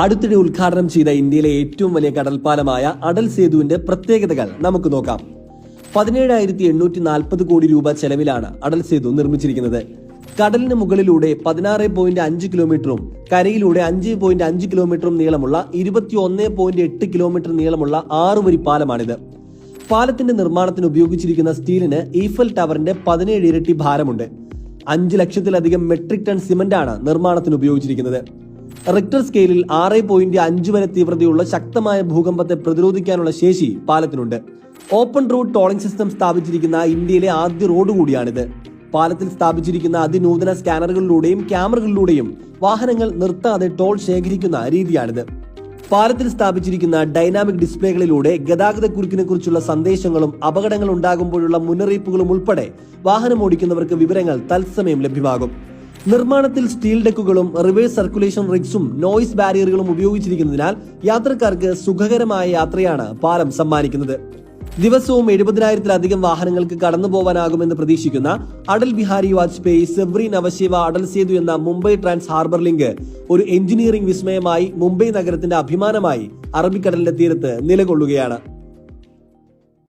അടുത്തിടെ ഉദ്ഘാടനം ചെയ്ത ഇന്ത്യയിലെ ഏറ്റവും വലിയ കടൽപ്പാലമായ അടൽ സേതുവിന്റെ പ്രത്യേകതകൾ നമുക്ക് നോക്കാം. പതിനേഴായിരത്തി എണ്ണൂറ്റി നാൽപ്പത് കോടി രൂപ ചെലവിലാണ് അടൽ സേതു നിർമ്മിച്ചിരിക്കുന്നത്. കടലിന് മുകളിലൂടെ പതിനാറ് പോയിന്റ് അഞ്ച് കിലോമീറ്ററും കരയിലൂടെ അഞ്ച് പോയിന്റ് അഞ്ച് കിലോമീറ്ററും നീളമുള്ള ഇരുപത്തി ഒന്ന് പോയിന്റ് എട്ട് കിലോമീറ്റർ നീളമുള്ള ആറ് വരി പാലമാണിത്. പാലത്തിന്റെ നിർമ്മാണത്തിന് ഉപയോഗിച്ചിരിക്കുന്ന സ്റ്റീലിന് ഈഫൽ ടവറിന്റെ പതിനേഴ് ഇരട്ടി ഭാരമുണ്ട്. അഞ്ച് ലക്ഷത്തിലധികം മെട്രിക് ടൺ സിമന്റാണ് നിർമ്മാണത്തിന് ഉപയോഗിച്ചിരിക്കുന്നത്. റിക്ടർ സ്കെയിലിൽ ആറ് പോയിന്റ് അഞ്ച് വരെ തീവ്രതയുള്ള ശക്തമായ ഭൂകമ്പത്തെ പ്രതിരോധിക്കാനുള്ള ശേഷി പാലത്തിനുണ്ട്. ഓപ്പൺ റോഡ് ടോളിംഗ് സിസ്റ്റം സ്ഥാപിച്ചിരിക്കുന്ന ഇന്ത്യയിലെ ആദ്യ റോഡ് കൂടിയാണിത്. പാലത്തിൽ സ്ഥാപിച്ചിരിക്കുന്ന അതിനൂതന സ്കാനറുകളിലൂടെയും ക്യാമറകളിലൂടെയും വാഹനങ്ങൾ നിർത്താതെ ടോൾ ശേഖരിക്കുന്ന രീതിയാണിത്. പാലത്തിൽ സ്ഥാപിച്ചിരിക്കുന്ന ഡൈനാമിക് ഡിസ്പ്ലേകളിലൂടെ ഗതാഗത കുരുക്കിനെ കുറിച്ചുള്ള സന്ദേശങ്ങളും അപകടങ്ങൾ ഉണ്ടാകുമ്പോഴുള്ള മുന്നറിയിപ്പുകളും ഉൾപ്പെടെ വാഹനം ഓടിക്കുന്നവർക്ക് വിവരങ്ങൾ തത്സമയം ലഭ്യമാകും. നിർമ്മാണത്തിൽ സ്റ്റീൽ ഡെക്കുകളും റിവേഴ്സ് സർക്കുലേഷൻ റിഗ്സും നോയിസ് ബാരിയറുകളും ഉപയോഗിച്ചിരിക്കുന്നതിനാൽ യാത്രക്കാർക്ക് സുഖകരമായ യാത്രയാണ് പാലം സമ്മാനിക്കുന്നത്. ദിവസവും എഴുപതിനായിരത്തിലധികം വാഹനങ്ങൾക്ക് കടന്നു പോകാനാകുമെന്ന് പ്രതീക്ഷിക്കുന്ന അടൽ ബിഹാരി വാജ്പേയി സെവ്രി നവശിവ അടൽ സേതു എന്ന മുംബൈ ട്രാൻസ് ഹാർബർ ലിങ്ക് ഒരു എഞ്ചിനീയറിംഗ് വിസ്മയമായി മുംബൈ നഗരത്തിന്റെ അഭിമാനമായി അറബിക്കടലിന്റെ തീരത്ത് നിലകൊള്ളുകയാണ്.